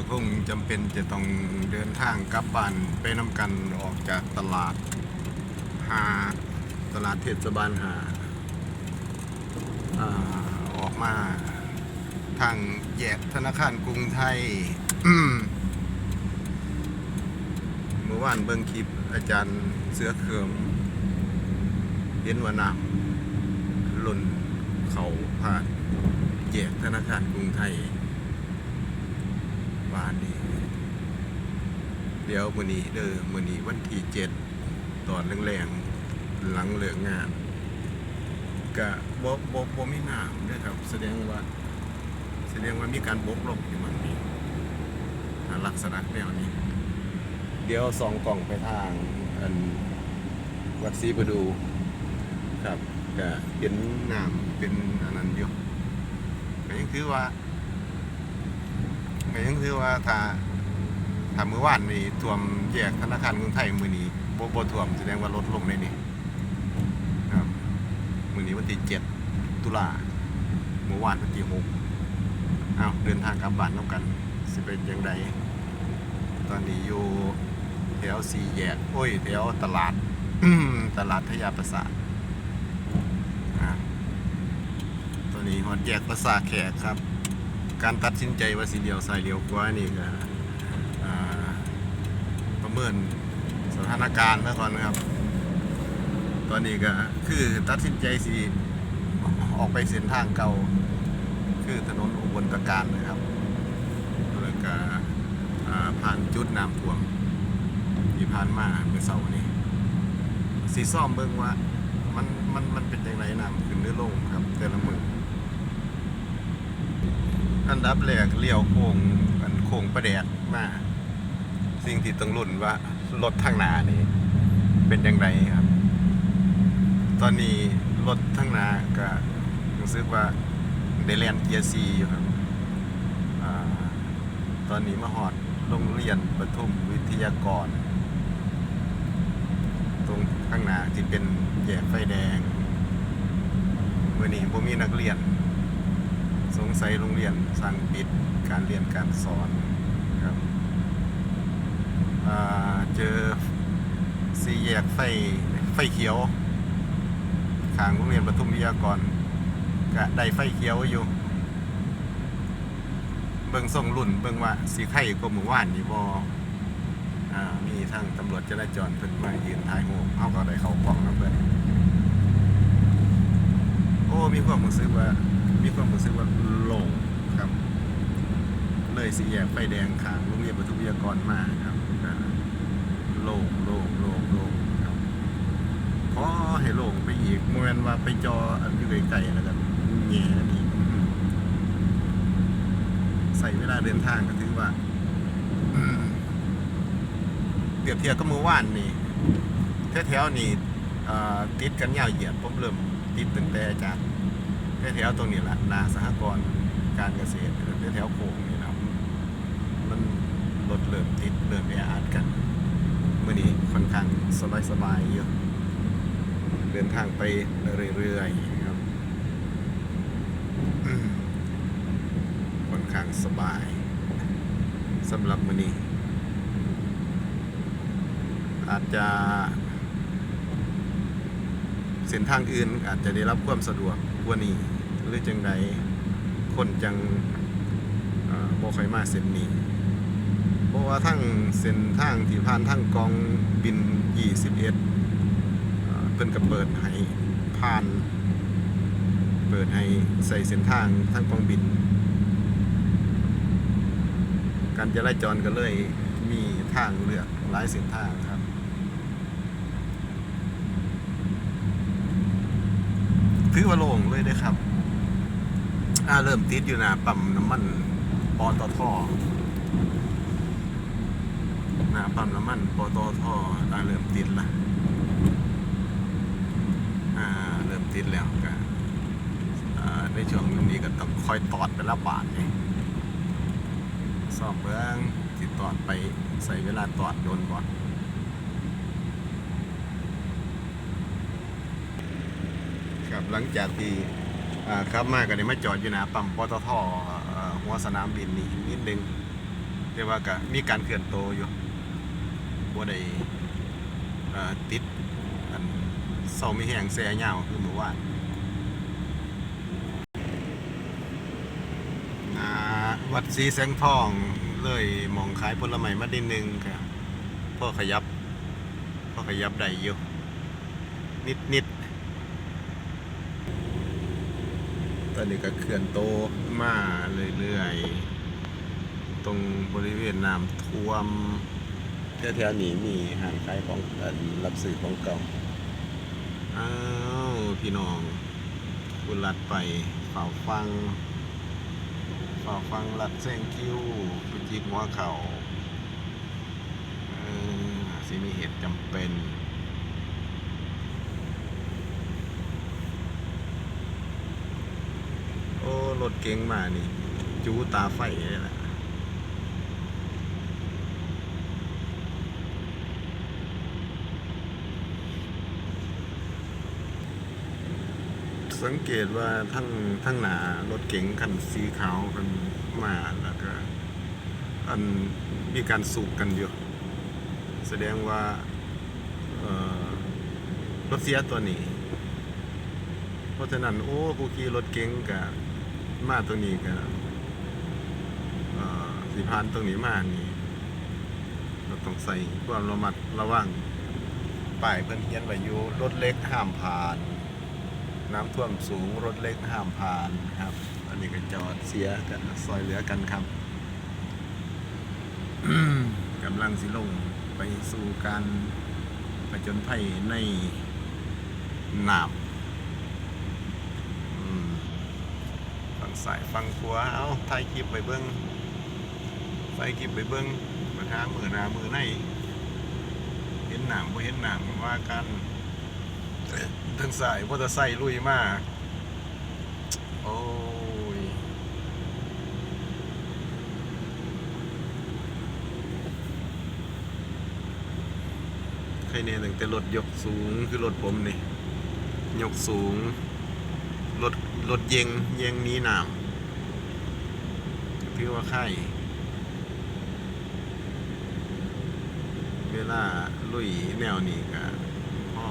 ก็คงจำเป็นจะต้องเดินทางกลับบ้านไปนำกันออกจากตลาดหาตลาดเทศบาลหาออกมาทางแยกธนาคารกรุงไทยเมื่อวานเบิ่งคลิปอาจารย์เสือเขือมเห็นว่าน้ำหล่นเขาผ่านแยกธนาคารกรุงไทย บานนี้เดี๋ยวมือนี้เด้อมือนี้วันที่เจ็ดตอนแรงๆหลังเหลิกงานกะบ่บ่บ่มีน้ำเด้อครับ แสดงว่า แสดงว่ามีการบกลงอยู่มันนี้ลักษณะแนวนี้ เดี๋ยวสองกล่องไปทางอันวัดศรีประดูครับก็เห็นน้ำเป็นอันนั้นอยู่ก็ยังคือว่า ก็ยังคือว่าถ้าถ้าเมื่อวานนี้ท่วมแยกธนาคารกรุงไทยมือนี้บ่บ่ท่วมแสดงว่าลดลงในนี้ครับมือนี้วันที่เจ็ดตุลาเมื่อวานวันที่หกอ้าวเดินทางกลับบ้านน้ำกัน สิเป็นยังไงตอนนี้อยู่แถวสี่แยกโอ้ยแถวตลาดตลาดทยาประสาทอ่าตอนนี้ฮอดแยกภาษาแขกครับ การตัดสินใจว่าสิเดียวใส่เลี้ยวขวานี่ก็ประเมินสถานการณ์แล้วก่อนนะครับ ตอนนี้ก็คือตัดสินใจสิออกไปเส้นทางเก่า คือถนนอุบลตะการนะครับแล้วก็อ่าผ่านจุดน้ำท่วมที่ผ่านมาเมื่อเสาร์นี้สีซ่อมเบิ่งว่ามันมันมันเป็นอย่างไรน้ำขึ้นหรือลงครับ แต่ละมือ อันดับแรกเลี้ยวโค้งอันโค้งประแดดมา สิ่งที่ต้องลุ้นว่ารถทางหน้านี่เป็นย่างไรครับ ตอนนี้รถทางหน้าก็รู้สึกว่าได้แลนเกียร์ซีอยู่ครับอตอนนี้มาหอดโรงเรียนปทุมวิทยากร ตรงข้างหน้าที่เป็นแยกไฟแดงวันนี้ผมมีนักเรียน สงสัยโรงเรียนสั่งปิดการเรียนการสอนครับเจอสี่แยกไฟไฟเขียวขางโรงเรียนปทุมวิทยากรก็ได้ไฟเขียวอยู่ เบิ่งส่งรุ่นเบิ่งว่าสีไข่ก็หมู่ว่านนี่บอ่ามีทางตำรวจจราจรเพิ่นมายืนถ่ายรูปเฮาก็ได้เข้ากล้องนำเพิ่นโอ้มีความรู้สึกว่า มีความรู้สึกว่าโล่งครับ เลยสี่แยกไฟแดงขางโรงเรียนปทุมวิทยากรมาครับโล่งโล่งโล่งโล่งครับขอให้โล่งไปอีกบ่แม่นว่าไปจออันอยู่ไกลๆแล้วก็แง่นี่ใส่เวลาเดินทางก็ถือว่าเปรียบเทียบกับเมื่อว่านนี่แถวๆนี่ติดกันยาวเหยียดผมเริ่มติดตั้งแต่จาก แถวๆตรงนี้แหละนาสหกรณ์การเกษตรแถวๆโค้งนี่นะครับมันรถเริ่มติดเริ่มแออัดกันเมื่อนี้ค่อนข้างสบายๆเยอะเดินทางไปเรื่อยๆครับค่อนข้างสบายสำหรับมื่อนี้ อาจจะเส้นทางอื่นอาจจะได้รับความสะดวก กว่านี้ หรือจังใดคนจังเอ่อบ่ค่อยมาเส้นนี้ เพราะว่าทั้งเส้นทางที่ผ่านทางกองบิน 21เอ่อเพิ่นก็เปิดให้ผ่าน เปิดให้ใส่เส้นทางทางกองบิน การจราจรก็เลยมีทางเลือกหลายเส้นทางครับ ถือว่าโล่งเลยเด้ครับอ่าเริ่มติดอยู่นะปั๊มน้ำมันปตทหน้าปั๊มน้ำมันปตทอ่าเริ่มติดละอ่าเริ่มติดแล้วก็อ่าในช่วงนี้ก็ต้องคอยตอดไปละบาทเองสอบเบื้องติดตอดไปใส่เวลาตอดโดนก่อน ครับหลังจากที่อ่าขับมาก็ได้มาจอดอยู่หนะปั๊มปตทท่อหัวสนามบินนี่นิดนึงแต่ว่าก็มีการเคลื่อนโตอยู่บ่ได้ติดอันเสาไม่แห้งแซ่ยาวคือเมื่อวานวัดศรีแสงทองเลยมองขายผลไม้มาได้หนึงครับพ่อขยับพ่อขยับได้อยู่นิดนิดๆ ตอนนี้ก็เคลื่อนโตวมาเรื่อยๆ ตรงบริเวณน้ำท่วมแถวๆนี้มีห้างขายของอันรับซื้อของเก่า อ้าว พี่น้องคุณลัดไปเฝ้าฟังเฝ้าฟังลัดแซงคิวไปจิกหัวเขา่าเออสิมีเหตุจำเป็น โอ้ ร ถเก๋งมานี่ จูตาไฟเลยล่ะสังเกตว่าทั้งทั้งหนารถเก๋งคันสีขาวกันมาแล้วก็อันมีการสูบกันอยู่แสดงว่ารถเสียตัวนี้ เพราะฉะนั้น โอ้กูขี่รถเก๋งกับ มาตัวนี้กับสิพานตรงนี้มานี่เราต้องใส่ความระมัดระวังป้ายเพิ่อนเขียนไว้อยู่รถเล็กห้ามผ่าน น้ำท่วมสูงรถเล็กห้ามผ่านครับ อันนี้ก็จอดเสียกันซอยเหลือกันครับกำลังสิลงไปสู่การผจญภัยในหนามอืม ฝั่งสายฝั่งขวาเอาถ่ายคลิปไปเบิ้งใส่คลิปไปเบิ้งมาทางมือหนามือในเห็นหนามบ่เห็นหนามว่ากันทางสายมอเตอร์ไซค์ลุยมากโอ้ยใครเนี่ยตั้งแต่รถยกสูงคือรถผมนี่ยกสูง รถรถเยงเยงนี้น้ำถือว่าไข่เวลาลุยแนวนี้ก็พ่อ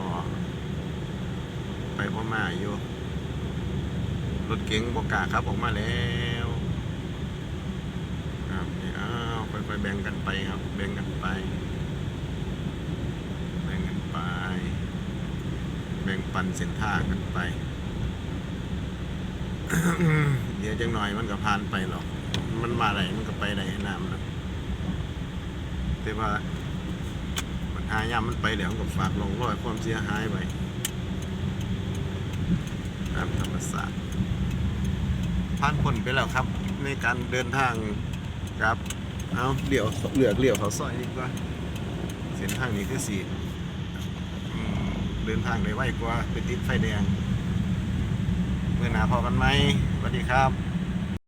ไปพ่อมาอยู่รถเก๋งบกล้าครับออกมาแล้วครับนี่อ้าวค่อยๆแบ่งกันไปครับ แบ่งกันไป แบ่งกันไป แบ่งปันเส้นทางกันไป เดี๋ยวจังหน่อยมันก็ผ่านไปหรอก มันมาไหนมันก็ไปไหนน้ำนะแต่ว่าปัญหายามมันไปแล้วมันก็ฝากลงรอยความเสียหายไปตามธรรมศาสตร์ผ่านพ้นไปแล้วครับ ในการเดินทางครับเอาเลี้ยวเหลือกเลี้ยวเขาซอยดีกว่าเส้นทางนี้คือสีอืมเดินทางได้ไวกว่าไปติดไฟแดง มื่อหนาพอกันไหมสวัสดีครับ